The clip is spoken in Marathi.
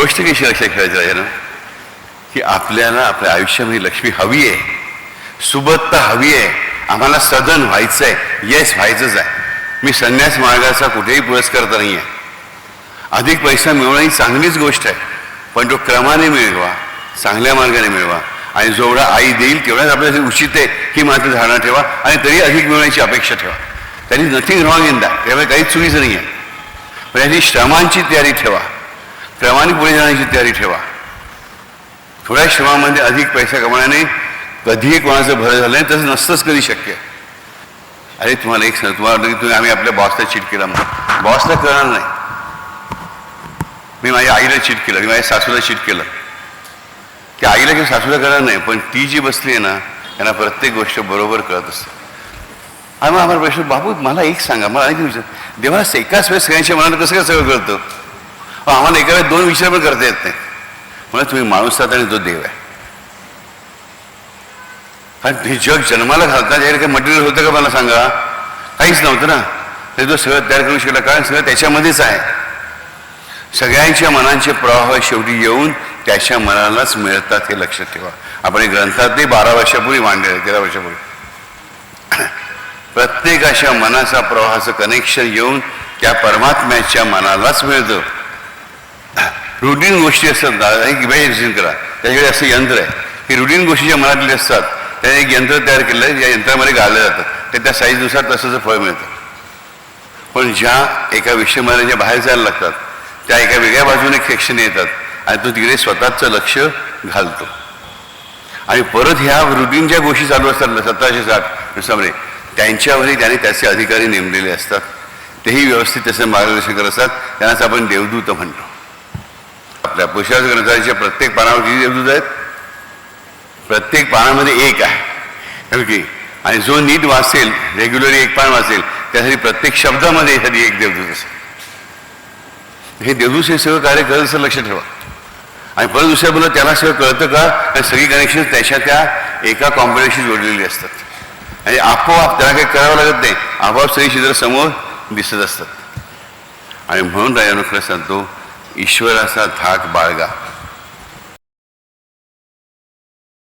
गोष्ट कशी लक्षात ठेवायची आहे ना की आपल्याला आपल्या आयुष्यामध्ये लक्ष्मी हवी आहे सुबत्ता हवी आहे आम्हाला सदन व्हायचं आहे येस व्हायचंच आहे. मी संन्यास मार्गाचा कुठेही पुरस्कार तर नाही आहे अधिक पैसा मिळवणं ही चांगलीच गोष्ट आहे. पण तो क्रमाने मिळवा चांगल्या मार्गाने मिळवा आणि जेवढा आई देईल तेवढाच आपल्याला उचित आहे ही मात्र धारणा ठेवा आणि तरी अधिक मिळवण्याची अपेक्षा ठेवा. तरी नथिंग रॉंग इन दॅट त्यामुळे काहीच चुकीचं नाही आहे पण याची श्रमांची तयारी ठेवा. क्रमाने पुढे जाण्याची तयारी ठेवा. थोड्या श्रमामध्ये अधिक पैसा कमवण्याने कधीही कोणाचं भर झालं नाही तसं नसतंच कधी शक्य. अरे तुम्हाला एक सांग तुम्हाला वाटतं की तुम्ही आम्ही आपल्या बॉसला चीट केला म्हणून. बॉसला करणार नाही. मी माझ्या आईला चीट केलं मी माझ्या सासूला चीट केलं. की आईला किंवा सासूला करणार नाही पण ती जी बसली आहे ना त्यांना प्रत्येक गोष्ट बरोबर कळत असते. आणि मग आम्हाला प्रश्न बाबू मला एक सांगा मला आणखी विचार देवाला एकाच वेळेस सगळ्यांच्या मनात कसं काय सगळं कळतं? अहो, आम्हाला एका वेळेस दोन विचार पण करता येत नाही. म्हणून तुम्ही माणूस आहात आणि तो देव आहे. कारण हे जग जन्माला घालतात याला काही मटेरियल होतं का मला सांगा? काहीच नव्हतं ना. ते तो सगळं तयार करू शकला कारण सगळं त्याच्यामध्येच आहे. सगळ्यांच्या मनांचे प्रवाह शेवटी येऊन त्याच्या मनालाच मिळतात हे लक्षात ठेवा. आपण ग्रंथात ते बारा वर्षापूर्वी मांडले तेरा वर्षापूर्वी. प्रत्येकाच्या मनाचा प्रवाहाचं कनेक्शन येऊन त्या परमात्म्याच्या मनालाच मिळतं. रुटीन गोष्टी असतात दादा एक इमॅजिनेशन करा. त्याच्याकडे असं यंत्र आहे. ही रुटीन गोष्टी ज्या मनातले असतात. त्याने एक यंत्र तयार केलं आहे या यंत्रामध्ये घाललं जातं. ते त्या साईजनुसार तसंच फळ मिळतं. पण ज्या एका विषयामध्ये ज्या बाहेर जायला लागतात त्या एका वेगळ्या बाजूने सेक्शन येतात आणि तो तिकडे स्वतःचं लक्ष घालतो. आणि परत ह्या रुटीन ज्या गोष्टी चालू असतात सतराशे साठ दिवसामध्ये त्यांच्यावरही त्याने त्याचे अधिकारी नेमलेले असतात. तेही व्यवस्थित त्याचं मार्गदर्शन करत असतात. त्यांनाच आपण देवदूत म्हणतो. आपल्या पुरुषार्थ ग्रंथाच्या प्रत्येक पानावर किती देवदूत आहेत? प्रत्येक पानामध्ये एक आहे. की आणि जो नीट वाचेल रेग्युलरली एक पान वाचेल त्यासाठी प्रत्येक शब्दामध्ये एखादी एक देवदूत असेल. हे देवदूत हे सगळं कार्य करत असं लक्ष ठेवा. आणि परत दुसऱ्या बोला त्याला सगळं कळतं का? आणि सगळी कनेक्शन त्याच्या त्या एका कॉम्बिनेशन जोडलेली असतात. आणि आपोआप त्याला काही करावं लागत नाही. आपोआप सगळी चित्र समोर दिसत असतात. आणि म्हणून राजानो सांगतो ईश्वराचा धाक बाळगा.